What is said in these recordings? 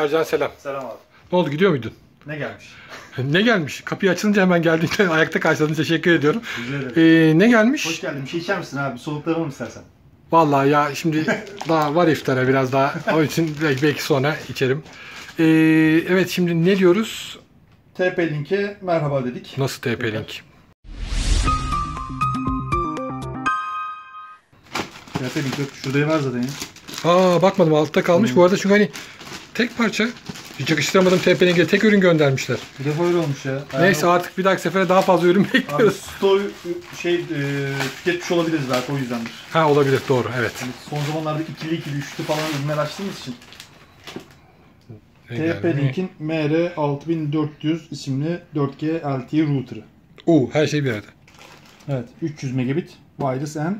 Ercan selam. Selam abi. Ne oldu gidiyor muydun? Ne gelmiş? ne gelmiş? Kapıyı açılınca hemen geldiğinde ayakta karşıladın. Teşekkür ediyorum. Ee, ne gelmiş? Hoş geldin. Bir şey içer misin abi? Soluklanalım istersen. Vallahi ya şimdi daha var iftara biraz daha. O için belki, sonra içerim. Ee, evet şimdi ne diyoruz? TP Link'e merhaba dedik. Nasıl TP Link? TP Link yok. Şurada var zaten ya. Aa bakmadım altta kalmış. Bu arada çünkü hani tek parça. Hiç yakıştıramadım TP Link'e tek ürün göndermişler. Bir defa öyle olmuş ya. Neyse artık bir dahaki sefere daha fazla ürün Abi bekliyoruz. stoğu şey e, tüketmiş olabiliriz belki o yüzdendir. Ha olabilir doğru evet. Yani son zamanlarda ikili ikili üçlü falan ürünler açtığımız için. TP? Link'in MR6400 isimli 4G LTE router'ı. Oo her şey bir arada. Evet 300 megabit wireless and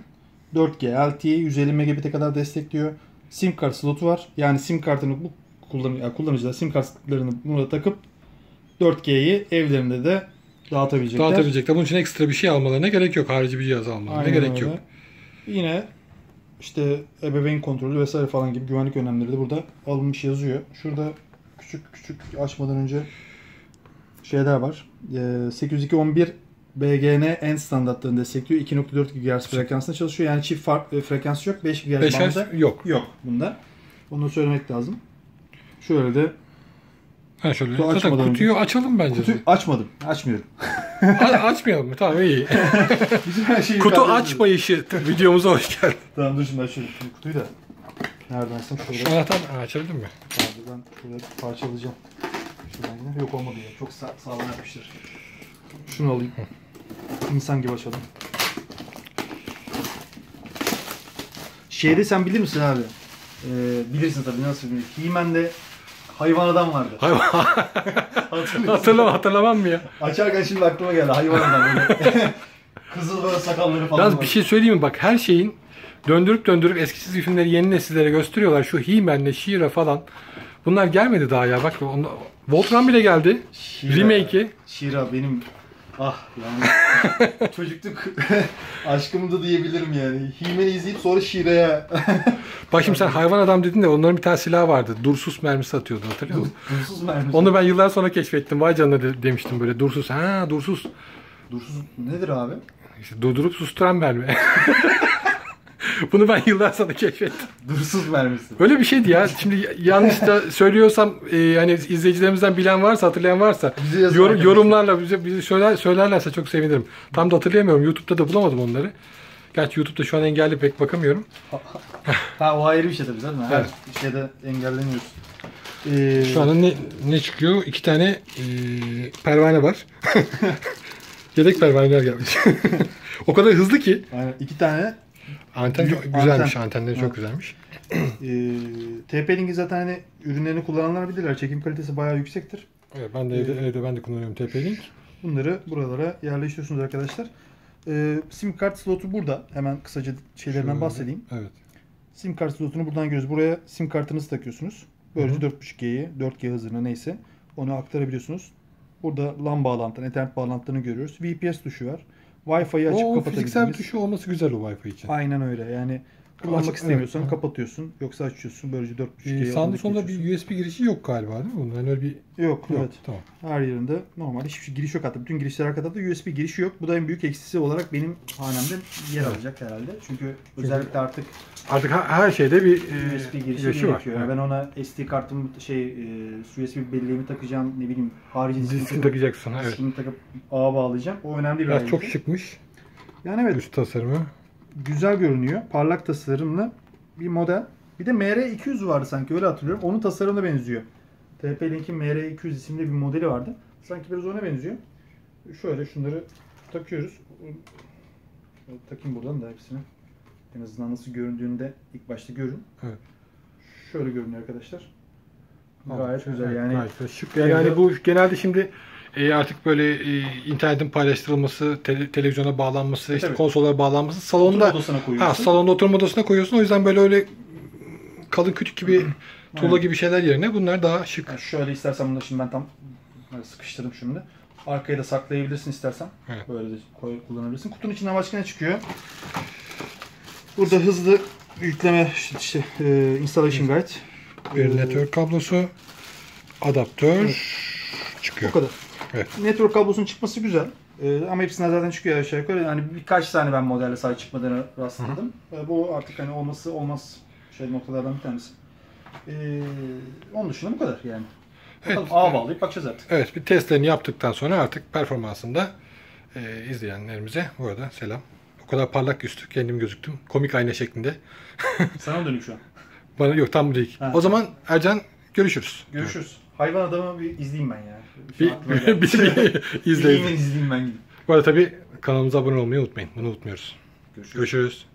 4G LTE 150 megabit'e kadar destekliyor. SIM kart slotu var. Yani SIM kartını bu kullan yani kullanıcılar SIM kartlarını buna takıp 4G'yi evlerinde de dağıtabilecekler. Dağıtabilecekler. Bunun için ekstra bir şey almalarına gerek yok. Harici bir cihaz almalarına Aynen gerek öyle. yok. Yine işte ebeveyn kontrolü vesaire falan gibi güvenlik önlemleri de burada alınmış yazıyor. Şurada küçük küçük açmadan önce şeyler var. Ee, 802.11 BGN en standartlarını destekliyor. 2.4 GHz frekansında çalışıyor. Yani çift fark, e, frekans yok. 5 GHz 5 bandı yok. yok bunda. Onu söylemek lazım. Şöyle de Ha şöyle. Kutu Zaten kutuyu açalım bence. kutu açmadım. Açmıyorum. A- açmayalım mı? Tamam iyi. Her şeyi Kutu açmayışı videomuza hoş geldin. Tamam dur şimdi açıyorum. Şimdi kutuyu da. Nereden açsam şöyle. Şu anahtar açabildin mi? Abi ben şöyle parçalayacağım. Şuradan yine. Yok olmadı ya. Çok sa- sağlam yapmıştır. Şunu alayım. İnsan gibi açalım. Şeyde sen bilir misin abi? Ee, bilirsin tabii nasıl bilir. He-Man'de hayvan adam vardı. Hayvan. Hatırlam hatırlamam mı ya? Açarken şimdi aklıma geldi. Hayvan adam böyle. Kızıl böyle sakalları falan Yalnız var. bir şey söyleyeyim mi? Bak her şeyin döndürüp döndürüp eski çizgi filmleri yeni nesillere gösteriyorlar. Şu He-Man'le She-Ra falan. Bunlar gelmedi daha ya. Bak onda... Voltron bile geldi. Şira. Remake'i. Şira benim ah yani çocukluk aşkımı da diyebilirim yani. He-Man'i izleyip sonra Şira'ya Bak şimdi sen hayvan adam dedin de onların bir tane silahı vardı. Dursus mermisi atıyordu hatırlıyor musun? Dursuz mermi. Onu ben yıllar sonra keşfettim. Vay canına de- demiştim böyle. Dursuz. Ha dursuz. Dursuz nedir abi? İşte durdurup susturan mermi. Bunu ben yıllar sonra keşfettim. Dursuz mermisi. Öyle bir şeydi ya. Şimdi yanlış da söylüyorsam e, hani izleyicilerimizden bilen varsa, hatırlayan varsa arkadaşlar. yorumlarla bize, bize söyler, söylerlerse çok sevinirim. Tam da hatırlayamıyorum. YouTube'da da bulamadım onları. Gerçi YouTube'da şu an engelli pek bakamıyorum. Ha o ayrı bir şey tabii zaten. Her Evet. şeyde engelleniyoruz. Ee, Şu anda ne, ne çıkıyor? İki tane e, pervane var. Yedek pervaneler gelmiş. o kadar hızlı ki. aynen, iki tane Anten çok güzelmiş. anten. Antenleri çok güzelmiş. e, TP-Link'i zaten hani ürünlerini kullananlar bilirler. Çekim kalitesi bayağı yüksektir. Evet, ben de evde, evde ben de kullanıyorum TP-Link. Bunları buralara yerleştiriyorsunuz arkadaşlar. Ee, sim kart slotu burada. Hemen kısaca şeylerinden Şöyle. bahsedeyim. Evet. Sim kart slotunu buradan görüyoruz. Buraya sim kartınızı takıyorsunuz. Böylece 4.5G'yi, 4G hızına neyse onu aktarabiliyorsunuz. Burada LAN bağlantını, Ethernet bağlantılarını görüyoruz. VPS tuşu var. Wi-Fi'yi açıp O fiziksel bir tuşu olması güzel o Wi-Fi için. Aynen öyle. Yani kullanmak Açık- istemiyorsan evet. kapatıyorsun. Yoksa açıyorsun. Böylece 4.5G'ye Ee, sağında alıp sonunda bir USB girişi yok galiba değil mi bunun? Yani öyle bir Yok, yok. evet. Tamam. Her yerinde normal hiçbir şey giriş yok hatta. Bütün girişler arkada da USB girişi yok. Bu da en büyük eksisi olarak benim hanemde yer Evet. alacak herhalde. Çünkü özellikle artık Artık her, şeyde bir e, USB girişi girişi var. Yani ben ona SD kartımı şey e, USB belleğimi takacağım ne bileyim harici Diskini takacaksın. Evet. diskimi takıp ağa bağlayacağım. O önemli bir Biraz ayrıntı. çok şıkmış. Yani evet Üst tasarımı. Güzel görünüyor. Parlak tasarımlı bir model. Bir de MR200 vardı sanki öyle hatırlıyorum. Onun tasarımına benziyor. TP-Link'in MR200 isimli bir modeli vardı. Sanki biraz ona benziyor. Şöyle şunları takıyoruz. Takayım buradan da hepsini. En azından nasıl göründüğünü de ilk başta görün. Evet. Şöyle görünüyor arkadaşlar. Gayet Evet, güzel yani. Gayet. Şık. Yani bu genelde şimdi e, artık böyle e, internetin paylaştırılması, tele- televizyona bağlanması, işte tabii. konsollara bağlanması Oturma salonda ha, salonda oturma odasına koyuyorsun. O yüzden böyle öyle kalın kütük gibi tuğla Evet. gibi şeyler yerine bunlar daha şık. Yani şöyle istersen bunu şimdi ben tam sıkıştırdım şimdi. Arkaya da saklayabilirsin istersen. Evet. Böyle de koy, kullanabilirsin. Kutunun içinden başka ne çıkıyor? Burada hızlı yükleme işte e, installation guide. Bir Ee, network kablosu, adaptör O çıkıyor. kadar. Evet. Network kablosunun çıkması güzel. Ee, ama hepsinden zaten çıkıyor aşağı yukarı. Yani birkaç tane ben modelle sadece çıkmadığını rastladım. Ee, bu artık hani olması olmaz şey noktalardan bir tanesi. Ee, onun dışında bu kadar yani. Bakalım Evet. ağa bağlayıp bakacağız artık. Evet bir testlerini yaptıktan sonra artık performansında e, izleyenlerimize bu arada selam. O kadar parlak üstü kendim gözüktüm. Komik ayna şeklinde. Sana dönük şu an. Bana yok tam bu değil. Ha. O zaman Ercan görüşürüz. Görüşürüz. Hayvan adamı bir izleyeyim ben ya. Bir, bir, bir İzleyeyim izleyin. izleyeyim ben gidip. Bu arada tabii kanalımıza abone olmayı unutmayın. Bunu unutmuyoruz. Görüşürüz. Görüşürüz.